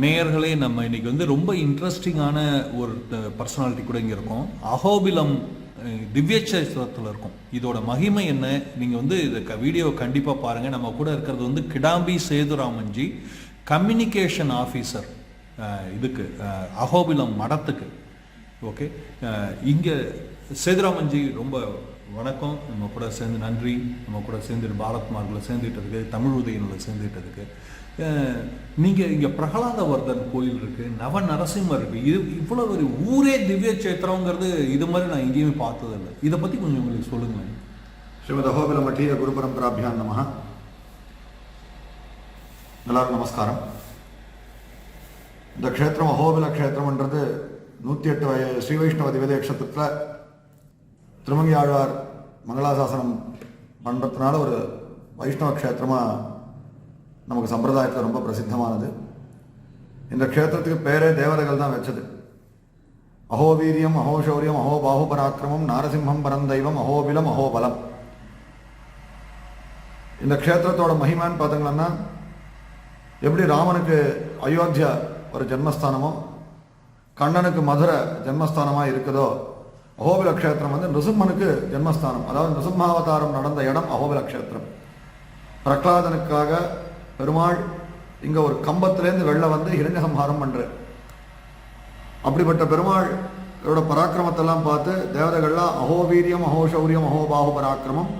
நேயர்களே நம்ம இன்னைக்கு வந்து ரொம்ப இன்ட்ரெஸ்டிங்கான ஒரு பர்சனாலிட்டி கூட இங்கே இருக்கோம். அகோபிலம் அஹ், திவ்ய இருக்கும். இதோட மகிமை என்ன? நீங்கள் வந்து இந்த வீடியோ கண்டிப்பாக பாருங்கள் நம்ம கூட இருக்கிறது வந்து கிடாம்பி சேதுராமன்ஜி கம்யூனிகேஷன் ஆஃபீஸர் இதுக்கு அகோபிலம் மடத்துக்கு. ஓகே? இங்கே சேதுராமன்ஜி ரொம்ப வணக்கம். நம்ம கூட சேர்ந்து நன்றி. நம்ம கூட சேர்ந்து பாரத் மார்க்கில் சேர்ந்துட்டதுக்கு தமிழ் உதயனில் சேர்ந்துட்டதுக்கு. நீங்கள் இங்கே பிரகலாதவர்தன் கோயில் இருக்குது நவ நரசிம்மர் இருக்குது இது இவ்வளோ ஒரு ஊரே திவ்ய சேத்திரங்கிறது இது மாதிரி நான் எங்கேயுமே பார்த்ததில்லை. இதை பற்றி கொஞ்சம் உங்களுக்கு சொல்லுங்களேன். ஸ்ரீமத் அகோபில மட்டிய குரு பரம்பராபியான் நம. எல்லாருக்கும் நமஸ்காரம். இந்த க்ஷேத்திரம் அகோபில க்ஷேத்திரம்ன்றது நூற்றி எட்டு வய ஸ்ரீ வைஷ்ணவ திவ்ய நட்சத்திரத்தில் திருமங்கி ஆழ்வார் மங்களாசாசனம் பண்ணுறதுனால ஒரு வைஷ்ணவ க்ஷேத்திரமாக நமக்கு சம்பிரதாயத்தில் ரொம்ப பிரசித்தமானது. இந்த க்ஷேத்திரத்துக்கு பேரே தேவதைகள் தான் வச்சது. அஹோவீரியம் அஹோஷௌரியம் அஹோ பாகுபராக்கிரமம் நாரசிம்மம் பரந்தெய்வம் அஹோபிலம் அஹோபலம். இந்த க்ஷேத்திரத்தோட மகிமான்னு பார்த்தீங்கன்னா எப்படி ராமனுக்கு அயோத்தியா ஒரு ஜென்மஸ்தானமோ கண்ணனுக்கு மதுரை ஜென்மஸ்தானமாக இருக்குதோ அகோபில க்ஷேத்திரம் வந்து நிருசிம்மனுக்கு ஜென்மஸ்தானம். அதாவது நிருசிம்மாவதாரம் நடந்த இடம் அகோபில க்ஷேத்திரம். பிரகலாதனுக்காக பெருமாள் இங்கே ஒரு கம்பத்திலேருந்து வெளில வந்து இரண்ய சம்ஹாரம் பண்ணுறார் அப்படிப்பட்ட பெருமாளோட பராக்கிரமத்தெல்லாம் பார்த்து தேவதைகள்லாம் அஹோவீரியம் அஹோஷௌரியம் அஹோ பராக்கிரமம்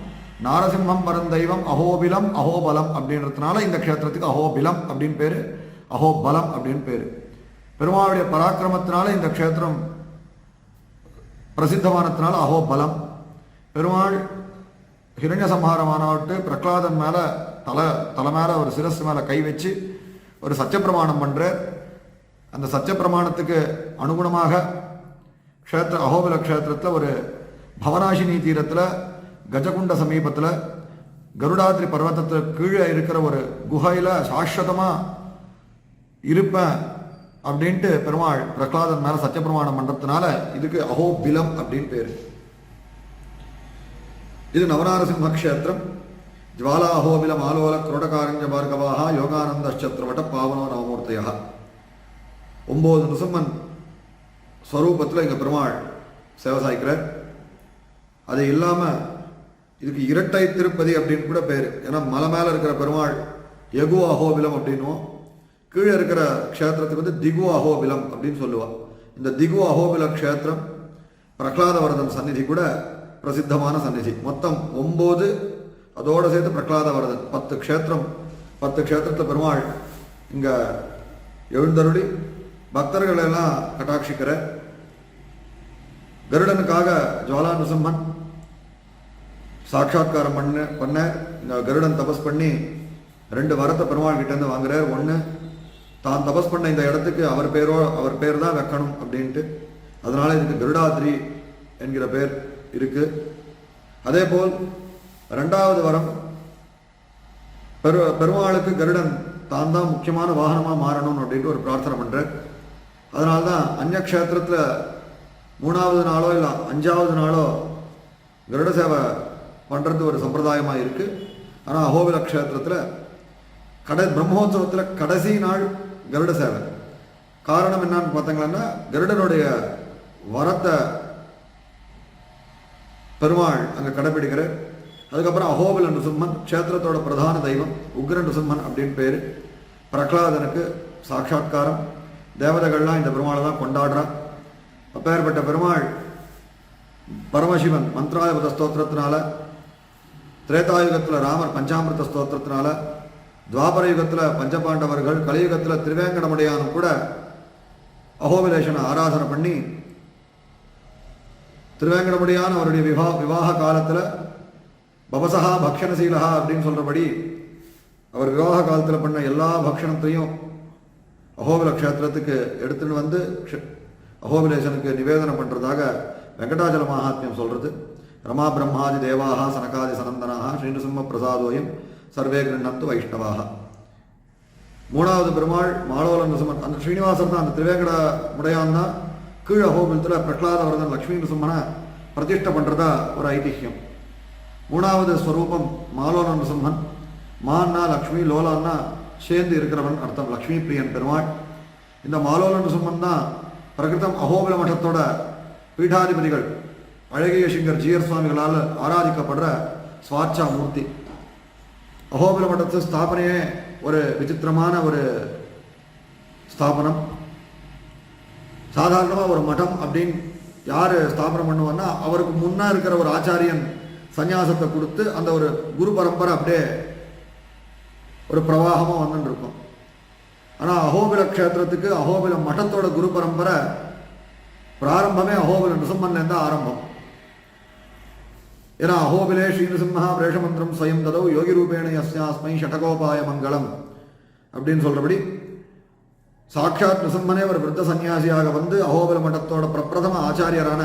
நாரசிம்மம் பரந்தெய்வம் அஹோபிலம் அஹோபலம் அப்படின்றதுனால இந்த க்ஷேத்திரத்துக்கு அஹோபிலம் அப்படின்னு பேர் அஹோபலம் அப்படின்னு பேர். பெருமாளுடைய பராக்கிரமத்தினால இந்த க்ஷேத்திரம் பிரசித்தமானதுனால அஹோபலம் பெருமாள் ஹிரண்ய சம்ஹாரமானவட்டு பிரகலாதன் மேலே தலை தலை மேலே ஒரு சிரஸ் மேலே கை வச்சு ஒரு சத்தியப்பிரமாணம் பண்ணுற அந்த சத்தியப்பிரமாணத்துக்கு அனுகுணமாக க்ஷேத்திர அகோபில க்ஷேத்திரத்தில் ஒரு பவனாசினி தீரத்தில் கஜகுண்ட சமீபத்தில் கருடாத்ரி பர்வத்தத்தில் கீழே இருக்கிற ஒரு குகையில் சாஸ்வதமாக இருப்பேன் அப்படின்ட்டு பெருமாள் பிரகலாதன் மேலே சத்தியப்பிரமாணம் பண்ணுறதுனால இதுக்கு அகோபிலம் அப்படின்னு பேர். இது நவநாரசிம்ம க்ஷேத்திரம். ஜுவாலாஹோமிலம் ஆலோல குரோடகாரஞ்ச பார்கவாக யோகானந்தச்சத்திரவட்ட பாவனோ நவமூர்த்தியா ஒம்பது நிருசிம்மன் ஸ்வரூபத்தில் இங்கே பெருமாள் சேவை சாய்க்கிறார் அது இல்லாமல் இதுக்கு இரட்டை திருப்பதி அப்படின்னு கூட பேர் ஏன்னா மலை மேலே இருக்கிற பெருமாள் எகு அஹோபிலம் அப்படின்வோம் கீழே இருக்கிற க்ஷேத்திரத்துக்கு வந்து திகு அஹோபிலம் அப்படின்னு சொல்லுவாள் இந்த திகு அகோபில க்ஷேத்திரம் பிரகலாதவரதன் சந்நிதி கூட பிரசித்தமான சந்நிதி மொத்தம் ஒம்பது அதோடு சேர்த்து பிரகலாதவரதன் பத்து க்ஷேத்திரம் பத்து க்ஷேத்திரத்தில் பெருமாள் இங்கே எழுந்தருளி பக்தர்களெல்லாம் கட்டாட்சிக்கிற கருடனுக்காக ஜுவாலா நரசிம்மன் சாட்சாத்காரம் பண்ண பண்ண இந்த கருடன் தபஸ் பண்ணி ரெண்டு வரத்தை பெருமாள் கிட்டேருந்து வாங்குறார். ஒன்று தான் தபஸ் பண்ண இந்த இடத்துக்கு அவர் பேரோ அவர் பேர் தான் வைக்கணும் அப்படின்ட்டு. அதனால் இதுக்கு கருடாத்ரி என்கிற பேர் இருக்கு. அதே போல் ரெண்டாவது வரம் பெரு பெருமாளுக்கு கருடன் தான் தான் முக்கியமான வாகனமாக மாறணும் அப்படின்ட்டு ஒரு பிரார்த்தனை பண்ணுறேன் அதனால தான் அந்நக்ஷேத்திரத்தில் மூணாவது நாளோ இல்லை அஞ்சாவது நாளோ கருட சேவை பண்ணுறது ஒரு சம்பிரதாயமாக இருக்குது ஆனால் அகோபில க்ஷேத்திரத்தில் கடை பிரம்மோத்சவத்தில் கடைசி நாள் கருட சேவை. காரணம் என்னன்னு பார்த்தீங்கன்னா கருடனுடைய வரத்தை பெருமாள் அங்கே கடைப்பிடிக்கிற அதுக்கப்புறம் அகோபில நிருசிம்மன் க்ஷேத்திரத்தோட பிரதான தெய்வம் உக்ர நிருசிம்மன் அப்படின்னு பேர். பிரகலாதனுக்கு சாட்சா்காரம் தேவதைகள்லாம் இந்த பெருமாளை தான் கொண்டாடுறா. அப்பேற்பட்ட பெருமாள் பரமசிவன் மந்திராயுத ஸ்தோத்திரத்தினால திரேதாயுகத்தில் ராமர் பஞ்சாமிரத ஸ்தோத்திரத்தினால துவாபர யுகத்தில் பஞ்சபாண்டவர்கள் கலியுகத்தில் திருவேங்கடமுடையானும் கூட அகோபிலேஷனை ஆராதனை பண்ணி திருவேங்கடமுடியான் அவருடைய விவா விவாக காலத்தில் பவசகா பக்ஷணசீலகா அப்படின்னு சொல்கிறபடி அவர் விவாக காலத்தில் பண்ண எல்லா பக்ஷணத்தையும் அகோபில க்ஷேத்திரத்துக்கு எடுத்துன்னு வந்து அகோபிலேசனுக்கு நிவேதனம் பண்ணுறதாக வெங்கடாச்சல மகாத்மியம் சொல்கிறது ரமா பிரம்மாதி தேவாக சனகாதி சனந்தனாக ஸ்ரீநிசிம்ம பிரசாதோயம் சர்வே கிருண்ணத்து வைஷ்ணவாக மூணாவது பெருமாள் மாலோல நிருசிம்மன் அந்த ஸ்ரீனிவாசர் தான் அந்த திருவேங்கட முடையான் தான் கீழ் அகோபிலத்தில் பிரகலாதவரதன் லக்ஷ்மி நிருசிம்மனை பிரதிஷ்டை பண்ணுறதா ஒரு ஐதிஹ்யம் மூணாவது ஸ்வரூபம் மாலோல நரசிம்மன் மான்னா லக்ஷ்மி லோலான்னா சேர்ந்து இருக்கிறவன் அர்த்தம். லக்ஷ்மி பிரியன் பெருமாள். இந்த மாலோல நிருசிம்மன் தான் பிரகிருதம் அகோபில மட்டத்தோட பீடாதிபதிகள். அழகிய சிங்கர் ஜியர் சுவாமிகளால் ஆராதிக்கப்படுற ஸ்வாட்சா மூர்த்தி. அகோபில மட்டத்து ஸ்தாபனையே ஒரு விசித்திரமான ஒரு ஸ்தாபனம். சாதாரணமாக ஒரு மடம் அப்படின்னு யார் ஸ்தாபனம் பண்ணுவான்னா அவருக்கு முன்னே இருக்கிற ஒரு ஆச்சாரியன் சன்னியாசத்தை கொடுத்து அந்த ஒரு குரு பரம்பரை அப்படியே ஒரு பிரவாகமாக வந்துட்டு இருக்கும் ஆனால் அகோபில க்ஷேத்திரத்துக்கு அகோபில மட்டத்தோட குரு பரம்பரை பிராரம்பமே அகோபில நிருசிம்மன்லேருந்து ஆரம்பம். ஏன்னா அகோபிலே ஸ்ரீநிருசிம்மஹா பிரேஷமந்திரம் ஸ்வயம் ததவு யோகி ரூபேண யஸ்யாஸ்மை ஷடகோபாய மங்களம் அப்படின்னு சொல்கிறபடி சாட்சாத் நிருசிம்மனே ஒரு விருத்த சன்னியாசியாக வந்து அகோபில மட்டத்தோட பிரப்பிரதம ஆச்சாரியரான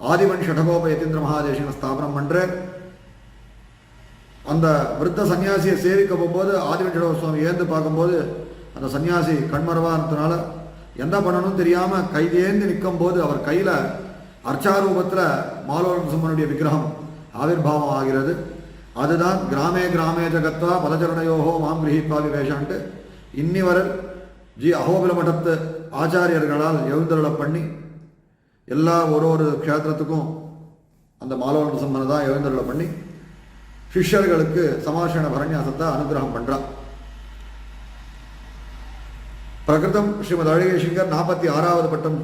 ஆதிமன் ஷடகோப யதீந்திர மகாதேசின ஸ்தாபனம் பண்ற. அந்த விருத்த சன்னியாசியை சேவிக்க போகும்போது ஆதிமன் ஷடகோப சுவாமி ஏந்து பார்க்கும்போது அந்த சன்னியாசி கண்மரவானதுனால என்ன பண்ணணும்னு தெரியாமல் கைதேந்து நிற்கும் போது அவர் கையில அர்ச்சாரூபத்தில் மாலோரசிம்மனுடைய விக்கிரகம் ஆவிர்வாவம் ஆகிறது. அதுதான் கிராமே கிராமே ஜகத்வா பலச்சரணையோகோ மாம் கிரகிப்பாவி வேஷான்ட்டு இன்னிவரர் ஜி அகோபில மட்டத்து ஆச்சாரியர்களால் எழுந்தருளப் பண்ணி எல்லா ஒரு ஒரு க்ஷேத்திரத்துக்கும் அந்த மாலவன் நரசிம்மனை தான் எழுந்தருள பண்ணி சிஷ்யர்களுக்கு சமாசன பரநியாசத்தை அனுகிரகம் பண்ணுறான் பிரகிருதம் ஸ்ரீமத் அழகிய சிங்கர் நாற்பத்தி ஆறாவது பட்டம்.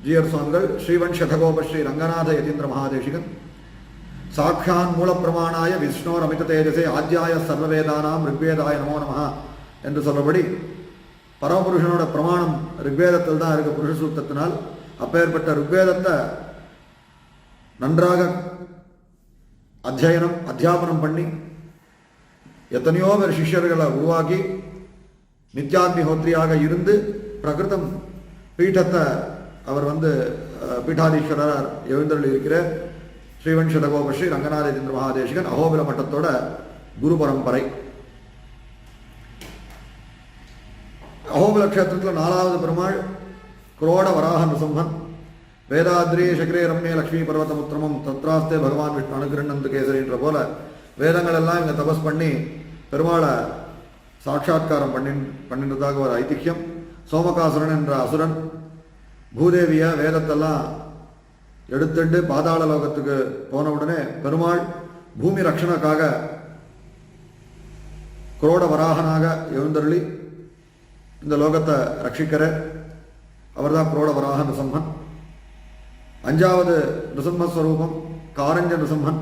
ஜியர் சுவாமிகள் ஸ்ரீவன் சதகோப ஸ்ரீ ரங்கநாத யதீந்திர மகாதேஷிகன் சாட்சான் மூலப்பிரமாணாய விஷ்ணோர் அமித தேஜசே ஆத்யாய சர்வவேதானாம் ரிக்வேதாய நமோ நமஹ என்று சொல்லபடி பரமபுருஷனோட பிரமாணம் ரிக்வேதத்தில் தான் இருக்க புருஷ சூத்தத்தினால் அப்பேற்பட்ட ருக்வேதத்தை நன்றாக அத்தியனம் அத்தியாபனம் பண்ணி எத்தனையோ பேர் சிஷ்யர்களை உருவாக்கி நித்யாத்மிஹோத்ரியாக இருந்து பிரகிருதம் பீட்டத்தை அவர் வந்து பீட்டாதீஸ்வரர் எழுந்தருள் இருக்கிற ஸ்ரீவன் சதகோப ஸ்ரீ ரங்கநாதேந்திர மகாதேசிகன் அகோபில மட்டத்தோட குரு பரம்பரை. அகோபில க்ஷேத்திரத்தில் நாலாவது பெருமாள் குரோட வராக நரசிம்மன் வேதாத்ரி சக்கரே ரம்யே லக்ஷ்மி பர்வதமுத்திரமம் தத்ராஸ்தே பகவான் விஷ்ணு அனுகிரண்ணந்து கேசரின்ற போல வேதங்கள் எல்லாம் இங்கே தபஸ் பண்ணி பெருமாளை சாட்சா்காரம் பண்ணி பண்ணின்றதாக ஒரு ஐதிஹ்யம் சோமகாசுரன் என்ற அசுரன் பூதேவியை வேதத்தெல்லாம் எடுத்துட்டு பாதாள லோகத்துக்கு போன உடனே பெருமாள் பூமி ரட்சணக்காக குரோட வராகனாக எழுந்தருளி இந்த லோகத்தை ரட்சிக்கிற அவர் தான் வராக நிசம்மன். அஞ்சாவது நிருசம்மஸ்வரூபம் காரஞ்ச நிசம்மன்.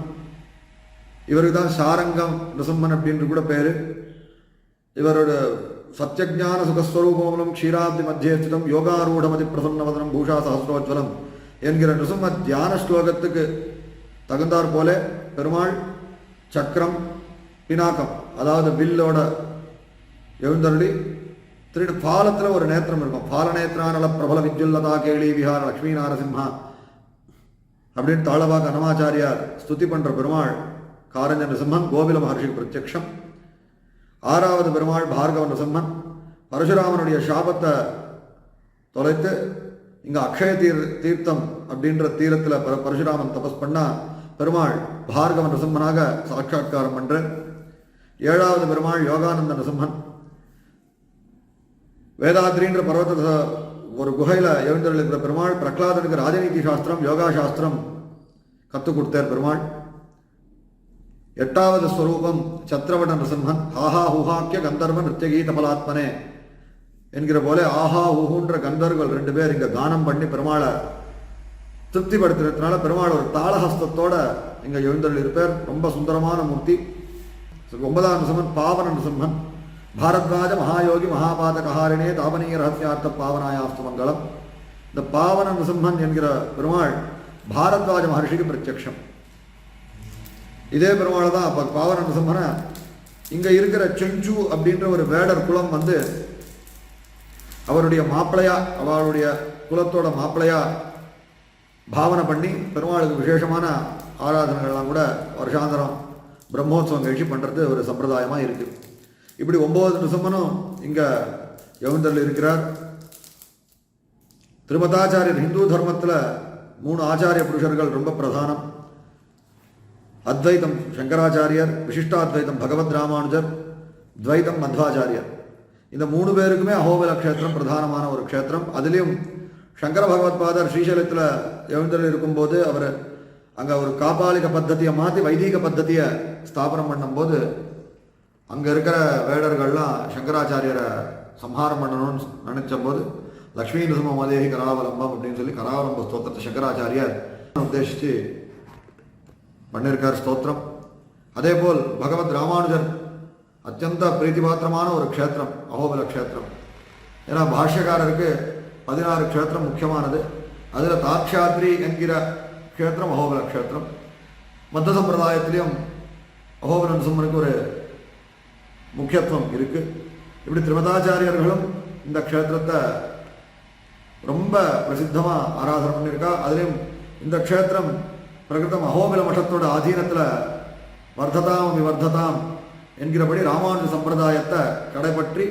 இவருக்கு தான் சாரங்கம் நிருசம்மன் அப்படின்ற கூட பேர். இவரோட சத்தியஜான சுகஸ்வரூபமும் க்ஷீராப்தி மத்தியஸ்திதம் யோகாரூடமதி பிரசன்னவதனம் பூஷா சஹஸ்ரோஜ்வலம் என்கிற நிருசிம்ம தியான ஸ்லோகத்துக்கு தகுந்தாற் போல பெருமாள் சக்கரம் பினாக்கம் அதாவது வில்லோட எழுந்தருளி திருட்டு பாலத்தில் ஒரு நேத்திரம் இருக்கும். பாலநேத்ரானல பிரபல வித்யுல்லதா கேளி விஹார லக்ஷ்மி நாரசிம்ஹா அப்படின்னு தாழவா கனமாச்சாரியார் ஸ்துதி பண்ணுற பெருமாள் காரஞ்ச நரசிம்மன் கோபில மகர்ஷிக்கு பிரத்யக்ஷம். ஆறாவது பெருமாள் பார்கவ நரசிம்மன் பரசுராமனுடைய சாபத்தை தொலைத்து இங்கே அக்ஷய தீர் தீர்த்தம் அப்படின்ற தீரத்தில் பர பரசுராமன் தபஸ் பண்ணால் பெருமாள் பார்கவ நரசிம்மனாக சாட்சா்காரம் பண்ணுற ஏழாவது பெருமாள் யோகானந்த நரசிம்மன் வேதாத்ரின்ற பர்வத ஒரு குகையில் எழுந்தருளிருக்கிற பெருமாள் பிரகலாதனுக்கு ராஜநீதி சாஸ்திரம் யோகா சாஸ்திரம் கற்றுக் கொடுத்தார் பெருமாள். எட்டாவது ஸ்வரூபம் சத்ரவட நரசிம்மன் ஆஹா ஹுஹாக்கிய கந்தர்வ நிருத்தியகீத பலாத்மனே என்கிற போல ஆஹா ஹுஹுன்ற கந்தர்கள் ரெண்டு பேர் இங்கே கானம் பண்ணி பெருமாளை திருப்திப்படுத்துறதுனால பெருமாள் ஒரு தாளஹஸ்தத்தோட இங்கே எழுந்தருள் இருப்பார் ரொம்ப சுந்தரமான மூர்த்தி. ஒன்பதாம் நரசிம்மன் பாவன நரசிம்மன். பாரத்வாஜ மகாயோகி மகாபாதகஹாரிணே தாபனீய ரகசியார்த்த பாவனாயாஸ்து மங்களம் இந்த பாவன நிசம்மன் என்கிற பெருமாள் பாரத்வாஜ மகர்ஷிக்கு பிரத்யக்ஷம் இதே பெருமாள் தான் அப்போ பாவன நிசம்மனை இங்கே இருக்கிற செஞ்சு அப்படின்ற ஒரு வேடர் குலம் வந்து அவருடைய மாப்பிளையா அவளுடைய குலத்தோட மாப்பிளையா பாவனை பண்ணி பெருமாளுக்கு விசேஷமான ஆராதனைகள்லாம் கூட வருஷாந்தரம் பிரம்மோத்சவம் கழிச்சு பண்ணுறது ஒரு சம்பிரதாயமாக இருக்குது இப்படி ஒன்பது நிசம்மனும் இங்கே யவுந்தரில் இருக்கிறார். திருமதாச்சாரியர் ஹிந்து தர்மத்தில் மூணு ஆச்சாரிய புருஷர்கள் ரொம்ப பிரதானம். அத்வைதம் சங்கராச்சாரியர் விசிஷ்டாத்வைதம் பகவத் ராமானுஜர் துவைதம் மத்வாச்சாரியர். இந்த மூணு பேருக்குமே அகோபல க்ஷேத்திரம் பிரதானமான ஒரு க்ஷேத்திரம். அதுலேயும் சங்கர பகவத்பாதர் ஸ்ரீசைலத்தில் எழுந்தரில் இருக்கும்போது அவர் அங்கே ஒரு காபாலிக பத்ததியை மாற்றி வைதீக பத்ததியை ஸ்தாபனம் பண்ணும்போது அங்கே இருக்கிற வேடர்கள்லாம் சங்கராச்சாரியரை சம்ஹாரம் பண்ணணும்னு நினைச்ச போது லக்ஷ்மி நரசிம்ம மாதேகி கராவலம்பம் அப்படின்னு சொல்லி கராவலம்ப ஸ்தோத்திரத்தை சங்கராச்சாரியார் உத்தேசித்து பண்ணியிருக்கார் ஸ்தோத்திரம். அதே போல் பகவத் ராமானுஜர் அத்தியந்த பிரீத்திபாத்திரமான ஒரு க்ஷேத்திரம் அகோபல க்ஷேத்திரம். ஏன்னா பாஷ்யக்காரருக்கு பதினாறு க்ஷேத்திரம் முக்கியமானது. அதில் தாட்சாத்ரி என்கிற க்ஷேத்திரம் அகோபல க்ஷேத்திரம். மத்த சம்பிரதாயத்திலையும் அகோபல நரசிம்மனுக்கு ஒரு முக்கியத்துவம் இருக்கு. இப்படி திருமதாச்சாரியர்களும் இந்த க்ஷேத்திரத்தை ரொம்ப பிரசித்தமாக ஆராதனை பண்ணியிருக்கா. அதுலேயும் இந்த க்ஷேத்திரம் பிரகிருதம் அகோபில மட்டத்தோட ஆதீனத்தில் வர்த்ததாம் விவர்த்ததாம் என்கிறபடி ராமானுஜ சம்பிரதாயத்தை கடைபற்றி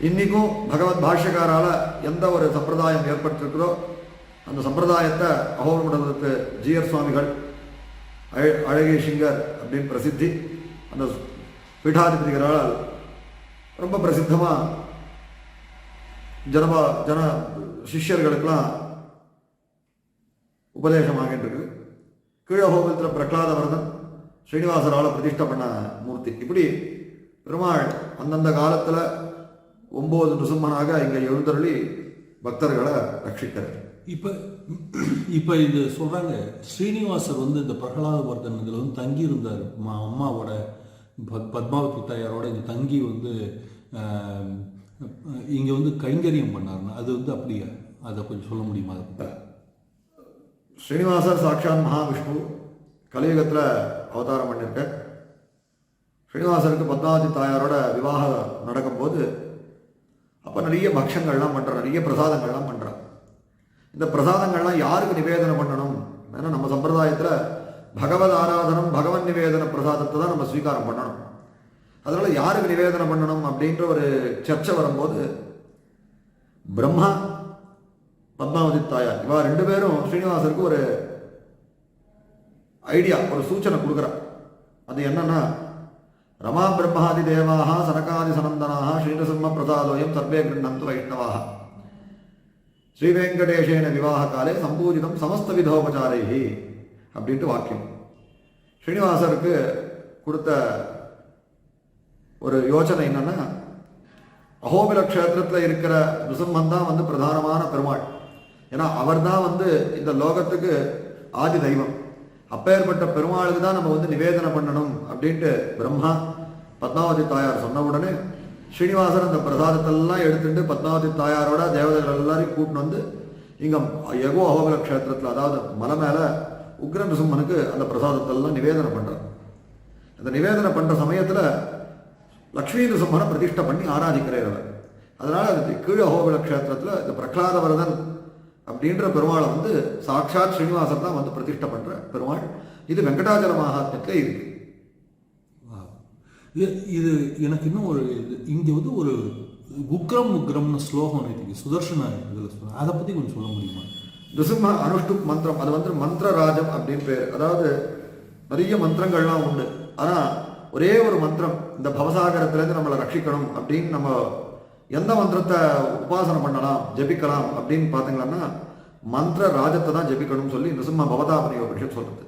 இன்னைக்கும் பகவத் பாஷ்யக்காரால் எந்த ஒரு சம்பிரதாயம் ஏற்பட்டிருக்கிறோ அந்த சம்பிரதாயத்தை அகோபில மண்டலத்துக்கு ஜிஆர் சுவாமிகள் அழ- அழகிய சிங்கர் அப்படின்னு பிரசித்தி அந்த பீடாதிபதிகளால் ரொம்ப பிரசித்தமாக ஜனபா ஜன சிஷ்யர்களுக்கெல்லாம் உபதேசமாகிட்டு இருக்குது பிரகலாதவர்தன் ஸ்ரீனிவாசரால் பிரதிஷ்டை பண்ண மூர்த்தி இப்படி பெருமாள் அந்தந்த காலத்தில் ஒம்பது நிருசிம்மனாக இங்கே எழுந்தருளி பக்தர்களை ரட்சிக்கிறார் இப்போ இப்போ இது சொல்கிறாங்க ஸ்ரீனிவாசர் வந்து இந்த பிரகலாதவர்தன் இதில் வந்து தங்கியிருந்தார் அம்மாவோட பத் பத்மாவதி தாயாரோட இங்கே தங்கி வந்து இங்கே வந்து கைங்கரியம் பண்ணார்னா அது வந்து அப்படியா? அதை கொஞ்சம் சொல்ல முடியுமா அதை ஸ்ரீனிவாசர் சாட்சாத் மகாவிஷ்ணு கலியுகத்தில் அவதாரம் பண்ணியிருக்க ஸ்ரீனிவாசருக்கு பத்மாவதி தாயாரோட விவாகம் நடக்கும்போது அப்போ நிறைய பக்ஷங்கள்லாம் பண்ணுறான் நிறைய பிரசாதங்கள்லாம் பண்ணுறான் இந்த பிரசாதங்கள்லாம் யாருக்கு நிவேதனம் பண்ணணும்? ஏன்னா நம்ம சம்பிரதாயத்தில் பகவத் ஆராதனம் பகவன் நிவேதன பிரசாதத்தை தான் நம்ம ஸ்வீகாரம் பண்ணணும். அதனால யாருக்கு நிவேதனம் பண்ணணும் அப்படின்ற ஒரு சர்ச்சை வரும்போது பிரம்மா பத்மாவதி தாயார் இவா ரெண்டு பேரும் ஸ்ரீனிவாசருக்கு ஒரு ஐடியா ஒரு சூச்சனை கொடுக்குறா அது என்னன்னா ரமா பிரம்மாதி தேவாக சனகாதி சனந்தனாக ஸ்ரீநரசிம்ம பிரசாதோயம் சர்வே கிருண்ணந்து வைஷ்ணவாக ஸ்ரீவேங்கடேஷேன விவாக காலே சம்பூஜிதம் சமஸ்த அப்படின்ட்டு வாக்கியம். ஸ்ரீனிவாசருக்கு கொடுத்த ஒரு யோசனை என்னன்னா அகோபில க்ஷேத்திரத்தில் இருக்கிற விசம்மன் தான் வந்து பிரதானமான பெருமாள். ஏன்னா அவர் தான் வந்து இந்த லோகத்துக்கு ஆதி தெய்வம். அப்பேற்பட்ட பெருமாளுக்கு தான் நம்ம வந்து நிவேதனம் பண்ணணும் அப்படின்ட்டு பிரம்மா பத்மாவதி தாயார் சொன்ன உடனே ஸ்ரீனிவாசன் அந்த பிரசாதத்தெல்லாம் எடுத்துட்டு பத்மாவதி தாயாரோட தேவதைகள் எல்லாரையும் கூட்டின்னு வந்து இங்கே எகோ அகோபில க்ஷேத்திரத்தில் அதாவது மலை மேலே உக்ர நிருசிம்மனுக்கு அந்த பிரசாதத்தெல்லாம் நிவேதனம் பண்றார். அந்த நிவேதனம் பண்ணுற சமயத்தில் லக்ஷ்மி நிருசிம்மனை பிரதிஷ்டை பண்ணி ஆராதிக்கிறார் அவர். அதனால் அது கீழ அகோபில க்ஷேத்திரத்தில் இந்த பிரகலாதவரதன் அப்படின்ற பெருமாளை வந்து சாட்சாத் ஸ்ரீனிவாசன் தான் வந்து பிரதிஷ்டை பண்ணுற பெருமாள். இது வெங்கடாச்சல மகாத்மத்தில் இருக்கு இது இது எனக்கு இன்னும் ஒரு இது இங்கே வந்து ஒரு உக்ரம் உக்ரம்னு ஸ்லோகம் இருக்கு சுதர்ஷன இதில் அதை பற்றி கொஞ்சம் சொல்ல முடியுமா? நிருசிம்ம அனுஷ்டுப் மந்திரம். அது வந்து மந்திரராஜம் அப்படின்னு பேர். அதாவது நிறைய மந்திரங்கள்லாம் உண்டு. ஆனால் ஒரே ஒரு மந்திரம் இந்த பவசாகரத்திலேருந்து நம்மளை ரட்சிக்கணும் அப்படின்னு நம்ம எந்த மந்திரத்தை உபாசனை பண்ணலாம் ஜெபிக்கலாம் அப்படின்னு பார்த்தீங்கன்னா மந்திர ராஜத்தை தான் ஜெபிக்கணும்னு சொல்லி நிருசிம்ம பவதாபனி விஷயம் சொல்கிறது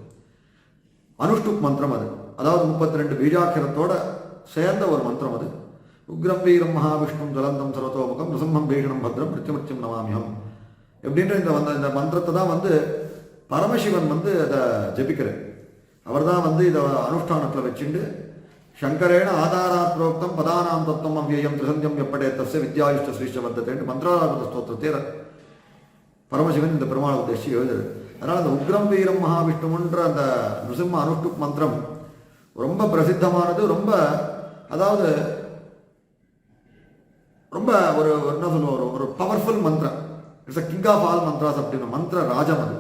அனுஷ்டுப் மந்திரம் அது. அதாவது முப்பத்தி ரெண்டு பீஜாட்சரத்தோட சேர்ந்த ஒரு மந்திரம் அது. உக்ரம் வீரம் மகாவிஷ்ணு ஜலந்தம் சரதோமுகம் நிருசிம்மம் பீஷணம் பத்ரம் மிருத்யுமிருத்யும் நமாமியம் எப்படின்ற இந்த வந்த இந்த மந்திரத்தை தான் வந்து பரமசிவன் வந்து அதை ஜெபிக்கிறார். அவர் தான் வந்து இதை அனுஷ்டானத்தில் வச்சுண்டு சங்கரேன ஆதாராத் புரோக்தம் பதானாம் தத்துவம் அவ்வியம் திரிசந்தியம் எப்படே தச வித்யாயுஷ்ட ஸ்ரீஷ்ட வர்த்தத்தை மந்திராராபத ஸ்தோத்திரத்தை பரமசிவன் இந்த பெருமாள் உத்தேசி எழுதுது அதனால் அந்த உக்ரம் வீரம் மகாவிஷ்ணுன்ற அந்த நிருசிம்ம அனுஷ்டு மந்திரம் ரொம்ப பிரசித்தமானது ரொம்ப அதாவது ரொம்ப ஒரு என்ன சொல்லுவோம் ஒரு பவர்ஃபுல் மந்திரம். It's a king of all mantras அப்படின்னு மந்திர ராஜம் அது.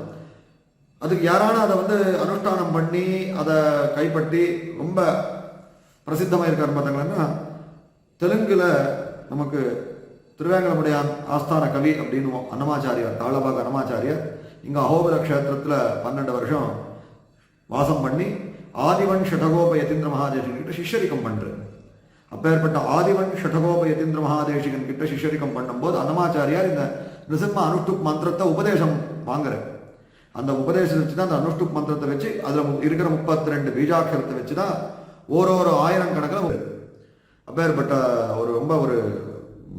அதுக்கு யாரான அதை வந்து அனுஷ்டானம் பண்ணி அதை கைப்பற்றி ரொம்ப பிரசித்தமாக இருக்கார் பார்த்தாங்கன்னா தெலுங்கில் நமக்கு திருவேங்கடமுடையான் ஆஸ்தான கவி அப்படின்னு அன்னமாச்சாரியார் தாளபாக அன்னமாச்சாரியர். இங்கே அகோபுர க்ஷேத்திரத்தில் பன்னெண்டு வருஷம் வாசம் பண்ணி ஆதிவன் ஷடகோப யதீந்திர மகாதேசன் கிட்ட சிஷ்யரிக்கம் பண்ணுறது அப்பேற்பட்ட ஆதிவன் ஷடகோப யதீந்திர மகாதேஷிகன் கிட்ட சிஷ்யரிக்கம் பண்ணும்போது அன்னமாச்சாரியார் இந்த நிருசிம்ம அனுஷ்டுப் மந்திரத்தை உபதேசம் வாங்குறார் அந்த உபதேசத்தை வச்சு தான் அந்த அனுஷ்டுப் மந்திரத்தை வச்சு அதுல இருக்கிற முப்பத்தி ரெண்டு பீஜாட்சரத்தை வச்சு தான் ஓரொரு ஆயிரம் கணக்கில் அப்பேற்பட்ட ஒரு ரொம்ப ஒரு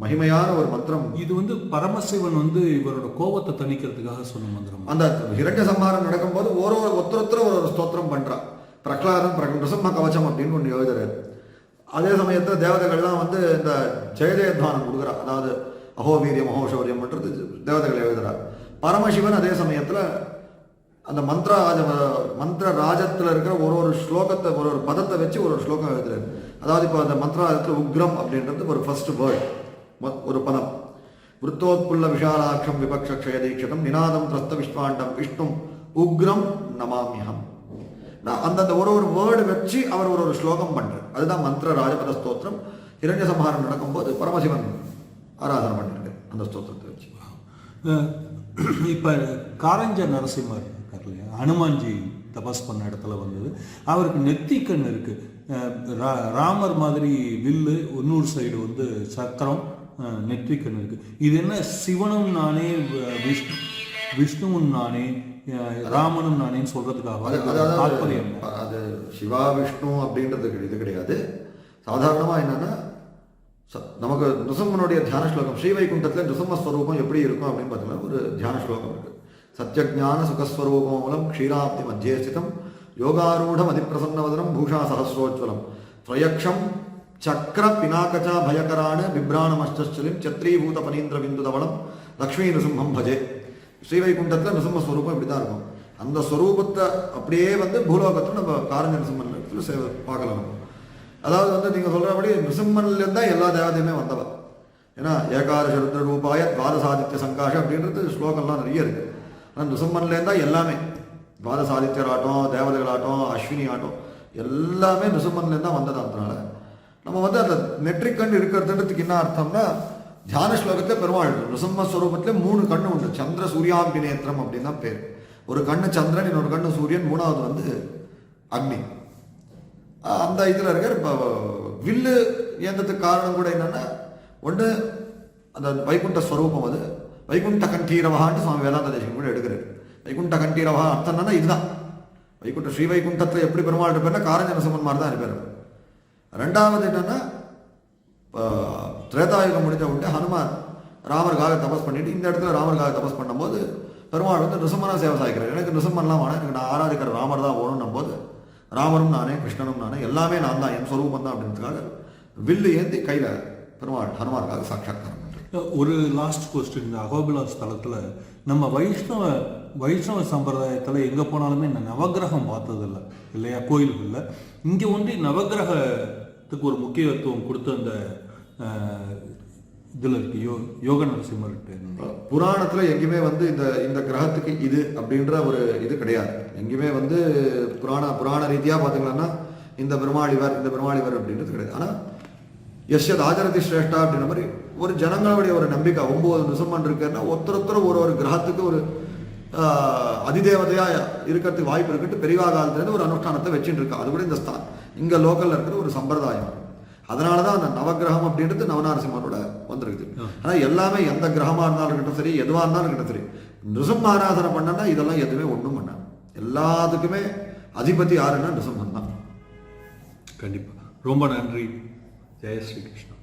மகிமையான ஒரு மந்திரம். இது வந்து பரமசிவன் வந்து இவரோட கோபத்தை தணிக்கிறதுக்காக சொன்ன மந்திரம். அந்த இரண்ய சம்ஹாரம் நடக்கும்போது ஒரு ஒரு ஒருத்தர் ஒரு ஒரு ஸ்தோத்திரம் பண்றா. பிரகலாதம் பிரக நிருசிம்ம கவச்சம் அப்படின்னு ஒன்று எழுதுறாரு. அதே சமயத்தில் தேவதைகள்லாம் வந்து இந்த ஜெயஜெயத்வானம் கொடுக்குறா. அதாவது அகோவீரியம் அகோஷௌரியம்ன்றது தேவதைகளை எழுதுறார். பரமசிவன் அதே சமயத்தில் அந்த மந்திர ராஜ மந்திர ராஜத்தில் இருக்கிற ஒரு ஒரு ஸ்லோகத்தை ஒரு ஒரு பதத்தை வச்சு ஒரு ஒரு ஸ்லோகம் எழுதுறாரு. அதாவது இப்போ அந்த மந்திர ராஜத்தில் உக்ரம் அப்படின்றது ஒரு ஃபர்ஸ்ட் வேர்ட் ஒரு பதம். விருத்தோத்புல்ல விஷாலாட்சம் விபக்ஷ க்ஷயதீட்சிதம் நினாதம் திரஸ்த விஸ்வாண்டம் விஷ்ணும் உக்ரம் நமாமியம் நான் அந்தந்த ஒரு ஒரு வேர்டு வச்சு அவர் ஒரு ஒரு ஸ்லோகம் பண்ணுறார் அதுதான் மந்திர ராஜபத ஸ்தோத்திரம் இரண்ய சம்ஹாரம் நடக்கும்போது பரமசிவன் ஆராதனை பண்ணிருக்கு அந்த ஸ்தோத்திரத்தை வச்சு. இப்ப காரஞ்ச நரசிம்மர் இருக்கார் இல்லையா? ஹனுமான்ஜி தபஸ் பண்ண இடத்துல வந்தது. அவருக்கு நெத்திக்கண் இருக்கு. அஹ் ரா- ராமர் மாதிரி வில்லு இன்னொரு சைடு வந்து சக்கரம் நெற்றிக்கண் இருக்கு. இது என்ன சிவனும் நானே விஷ்ணு விஷ்ணுவும் நானே ராமனும் நானேன்னு அதாவது தாற்பயம்? அது சிவா விஷ்ணு அப்படின்றது இது கிடையாது. சாதாரணமாக என்னன்னா ச- நமக்கு நிருசிம்மனுடைய தியான ஸ்லோகம் ஸ்ரீவைகுண்டத்தில் நிருசிம்ம ஸ்வரூபம் எப்படி இருக்கும் அப்படின்னு பார்த்தீங்கன்னா ஒரு தியான ஸ்லோகம் இருக்குது சத்யஜான சுகஸ்வரூபம் மூலம் க்ஷீராப்தி மத்தியஸ்திதம் யோகாரூடம் அதிப்பிரசன்னவதனம் பூஷா சகசிரோஜ்வலம் திரயக்ஷம் சக்கர பினாக்கச்சா பயகரான பிப்ராணமஷ்டலிம் சத்ரீபூத பனீந்திர பிந்துதவளம் லக்ஷ்மி நிருசிம்மம் பஜே. ஸ்ரீவைகுண்டத்தில் நிருசிம்ம ஸ்வரூபம் இப்படி தான் இருக்கும். அந்த ஸ்வரூபத்தை அப்படியே வந்து பூலோகத்தில் நம்ம காரஞ்ச நிருசிம்மன் இடத்துல பார்க்கலாம் நம்ம. அதாவது வந்து நீங்கள் சொல்கிறபடி நிருசிம்மன்லேருந்து தான் எல்லா தேவதையுமே வந்தவர் ஏன்னா ஏகாதச ருத்ர ரூபாய துவாதசாதித்ய சங்காஷ அப்படின்றது ஸ்லோகம்லாம் நிறைய இருக்குது ஆனால் நிருசிம்மன்லேருந்து தான் எல்லாமே. துவாதசாதித்யர் ஆட்டம் தேவதைகள் ஆட்டம் அஸ்வினி ஆட்டம் எல்லாமே நிருசிம்மன்லேருந்து தான் வந்தது அதனால. நம்ம வந்து அந்த மெட்ரிக் கண் இருக்கிறதுன்றதுக்கு என்ன அர்த்தம்னா தியான ஸ்லோகத்தில் பெருமாள் இருக்கு. நிருசிம்ம மூணு கண்ணு உண்டு. சந்திர சூர்யாம்பி நேத்திரம் அப்படின்னு தான் பேர். ஒரு கண்ணு சந்திரன் இன்னொரு கண்ணு சூரியன் மூணாவது வந்து அக்னி. அந்த இதில் இருக்கிற இப்போ வில்லு ஏந்ததுக்கு காரணம் கூட என்னென்னா ஒன்று அந்த வைகுண்ட ஸ்வரூபம் அது. வைகுண்ட கண்டீரவகான்னு சுவாமி வேதாந்த தேசம் கூட எடுக்கிறார் வைகுண்ட கண்டீரவா அர்த்தம் என்னன்னா இதுதான். வைகுண்ட ஸ்ரீ வைகுண்டத்தில் எப்படி பெருமாள் இருப்பார்னா காரஞ்சன நரசிம்மன் மாதிரி தான் இருப்பார். ரெண்டாவது என்னென்னா இப்போ திரேதாயுகம் முடிஞ்ச உடனே ஹனுமான் ராமருக்காக தபஸ் பண்ணிட்டு இந்த இடத்துல ராமருக்காக தபஸ் பண்ணும்போது பெருமாள் வந்து நிருசிம்மனா சேவை சாய்க்கிறார். எனக்கு நிருசிம்மன்லாம் வேணாம் எனக்கு நான் ஆராதிக்கிற ராமர் தான் ஓடணும் போது ராமரும் நானே கிருஷ்ணனும் நானே எல்லாமே நான் தான் என் சொரூபம் தான் அப்படின்றதுக்காக வில்லு ஏந்தி கையில் பெருமாள் ஹனுமாருக்காக சாட்சாத்காரம் ஒரு லாஸ்ட் கொஸ்டின் இந்த அகோபிலாஸ் தளத்தில் நம்ம வைஷ்ணவ வைஷ்ணவ சம்பிரதாயத்தில் எங்கே போனாலுமே இந்த நவக்கிரகம் பார்த்ததில்ல இல்லையா? கோயில்களில் இங்கே ஒன்றி நவக்கிரகத்துக்கு ஒரு முக்கியத்துவம் கொடுத்து அந்த இதில் இருக்கு. யோ யோக நரசிம்மர்கிட்ட புராணத்துல எங்கேயுமே வந்து இந்த இந்த கிரகத்துக்கு இது அப்படின்ற ஒரு இது கிடையாது. எங்கேயுமே வந்து புராண புராண ரீதியா பாத்தீங்கன்னா இந்த பெருமாளிவர் இந்த பெருமாளிவர் அப்படின்றது கிடையாது. ஆனா எஸ்யத் ஆச்சரதி சிரேஷ்டா அப்படின்ற மாதிரி ஒரு ஜனங்களுடைய ஒரு நம்பிக்கை ஒன்பது நிசம்மன் இருக்குன்னா ஒருத்தர் ஒரு ஒரு கிரகத்துக்கு ஒரு ஆஹ், அதிதேவதையா இருக்கிறதுக்கு வாய்ப்பு இருக்குட்டு பெரியவா காலத்துலேருந்து ஒரு அனுஷ்டானத்தை வச்சுட்டு இருக்கா. அது கூட இந்த ஸ்தா இங்க லோக்கல்ல இருக்கிற ஒரு சம்பிரதாயம். அதனால தான் அந்த நவக்கிரகம் அப்படின்றது நவநாரசிம்மரோட வந்திருக்குது. ஆனா எல்லாமே எந்த கிரகமா இருந்தாலும் இருக்கட்டும் சரி எதுவா இருந்தாலும் இருக்கட்டும் சரி நிருசிம்ம ஆராதனை பண்ணனா இதெல்லாம் எதுவுமே ஒண்ணும் பண்ணாது. எல்லாத்துக்குமே அதிபதி யாருன்னா நிருசிம்மன் தான். கண்டிப்பாக ரொம்ப நன்றி. ஜெய ஸ்ரீ கிருஷ்ணா.